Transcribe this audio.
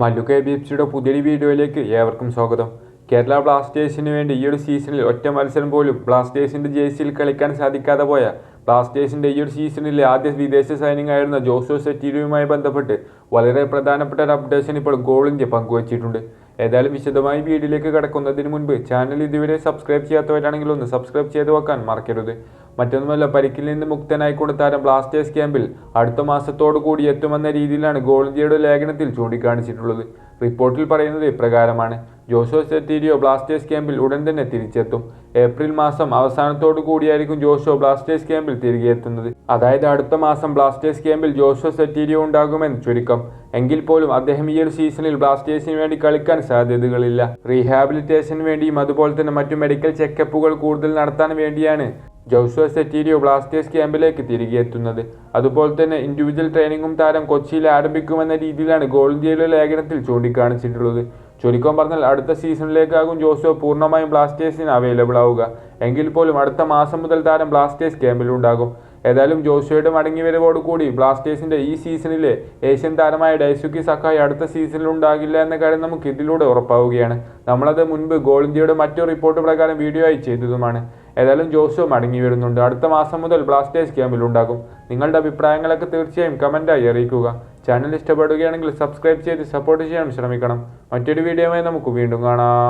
Mallu K B F സിയുടെ പുതിയൊരു വീഡിയോയിലേക്ക് ഏവർക്കും സ്വാഗതം. കേരള ബ്ലാസ്റ്റേഴ്സിന് വേണ്ടി ഈ ഒരു സീസണിൽ ഒറ്റ മത്സരം പോലും ബ്ലാസ്റ്റേഴ്സിന്റെ ജേഴ്സിയിൽ കളിക്കാൻ സാധിക്കാതെ പോയ ബ്ലാസ്റ്റേഴ്സിന്റെ ഈ ഒരു സീസണിലെ ആദ്യ വിദേശ സൈനിങ് ആയിരുന്ന ജോസോ സെറ്റീരിയുമായി ബന്ധപ്പെട്ട് വളരെ പ്രധാനപ്പെട്ട ഒരു അപ്ഡേഷൻ ഇപ്പോൾ ഗോൾ ഇന്ത്യ പങ്കുവച്ചിട്ടുണ്ട്. ഏതായാലും വിശദമായി വീഡിയോയിലേക്ക് കടക്കുന്നതിന് മുൻപ് ചാനൽ ഇതുവരെ സബ്സ്ക്രൈബ് ചെയ്യാത്തവരാണെങ്കിൽ ഒന്ന് സബ്സ്ക്രൈബ് ചെയ്ത് വെക്കാൻ മറക്കരുത്. മറ്റൊന്നുമല്ല പരിക്കിൽ നിന്ന് മുക്തനായിക്കൊണ്ട് താരം ബ്ലാസ്റ്റേഴ്സ് ക്യാമ്പിൽ അടുത്ത മാസത്തോടു കൂടി എത്തുമെന്ന രീതിയിലാണ് ഗോൾ ഇന്ത്യയുടെ ലേഖനത്തിൽ ചൂണ്ടിക്കാണിച്ചിട്ടുള്ളത്. റിപ്പോർട്ടിൽ പറയുന്നത് ഇപ്രകാരമാണ്. ജോഷോ സെറ്റീരിയോ ബ്ലാസ്റ്റേഴ്സ് ക്യാമ്പിൽ ഉടൻ തന്നെ തിരിച്ചെത്തും. ഏപ്രിൽ മാസം അവസാനത്തോടു കൂടിയായിരിക്കും ജോഷോ ബ്ലാസ്റ്റേഴ്സ് ക്യാമ്പിൽ തിരികെ എത്തുന്നത്. അതായത് അടുത്ത മാസം ബ്ലാസ്റ്റേഴ്സ് ക്യാമ്പിൽ ജോഷോ സെറ്റീരിയോ ഉണ്ടാകുമെന്ന് ചുരുക്കം. എങ്കിൽ പോലും അദ്ദേഹം ഈ ഒരു സീസണിൽ ബ്ലാസ്റ്റേഴ്സിന് വേണ്ടി കളിക്കാൻ സാധ്യതകളില്ല. റീഹാബിലിറ്റേഷന് വേണ്ടിയും അതുപോലെ തന്നെ മറ്റു മെഡിക്കൽ ചെക്കപ്പുകൾ കൂടുതൽ നടത്താൻ വേണ്ടിയാണ് ജോഷുവ സെറ്റീരിയോ ബ്ലാസ്റ്റേഴ്സ് ക്യാമ്പിലേക്ക് തിരികെ എത്തുന്നത്. അതുപോലെ തന്നെ ഇൻഡിവിജ്വൽ ട്രെയിനിങ്ങും താരം കൊച്ചിയിൽ ആരംഭിക്കുമെന്ന രീതിയിലാണ് ഗോൾ ഇന്ത്യയിലെ ലേഖനത്തിൽ ചൂണ്ടിക്കാണിച്ചിട്ടുള്ളത്. ചുരുക്കം പറഞ്ഞാൽ അടുത്ത സീസണിലേക്കാകും ജോസോ പൂർണമായും ബ്ലാസ്റ്റേഴ്സിന് അവൈലബിൾ ആവുക. എങ്കിൽ പോലും അടുത്ത മാസം മുതൽ താരം ബ്ലാസ്റ്റേഴ്സ് ക്യാമ്പിലുണ്ടാകും. ഏതായാലും ജോഷുവയുടെ മടങ്ങിവരവോട് കൂടി ബ്ലാസ്റ്റേഴ്സിന്റെ ഈ സീസണിലെ ഏഷ്യൻ താരമായ ഡൈസുക്കി സക്കായി അടുത്ത സീസണിൽ ഉണ്ടാകില്ല എന്ന കാര്യം നമുക്ക് ഇതിലൂടെ ഉറപ്പാവുകയാണ്. നമ്മളത് മുൻപ് ഗോൾ ഇന്ത്യയുടെ മറ്റൊരു റിപ്പോർട്ട് പ്രകാരം വീഡിയോ ആയി ചെയ്തതുമാണ്. ഏതായാലും ജോസോ മടങ്ങി വരുന്നുണ്ട്. അടുത്ത മാസം മുതൽ ബ്ലാസ്റ്റേഴ്സ് ക്യാമ്പിൽ ഉണ്ടാകും. നിങ്ങളുടെ അഭിപ്രായങ്ങളൊക്കെ തീർച്ചയായും കമന്റായി അറിയിക്കുക. ചാനൽ ഇഷ്ടപ്പെടുകയാണെങ്കിൽ സബ്സ്ക്രൈബ് ചെയ്ത് സപ്പോർട്ട് ചെയ്യാൻ ശ്രമിക്കണം. മറ്റൊരു വീഡിയോയുമായി നമുക്ക് വീണ്ടും കാണാം.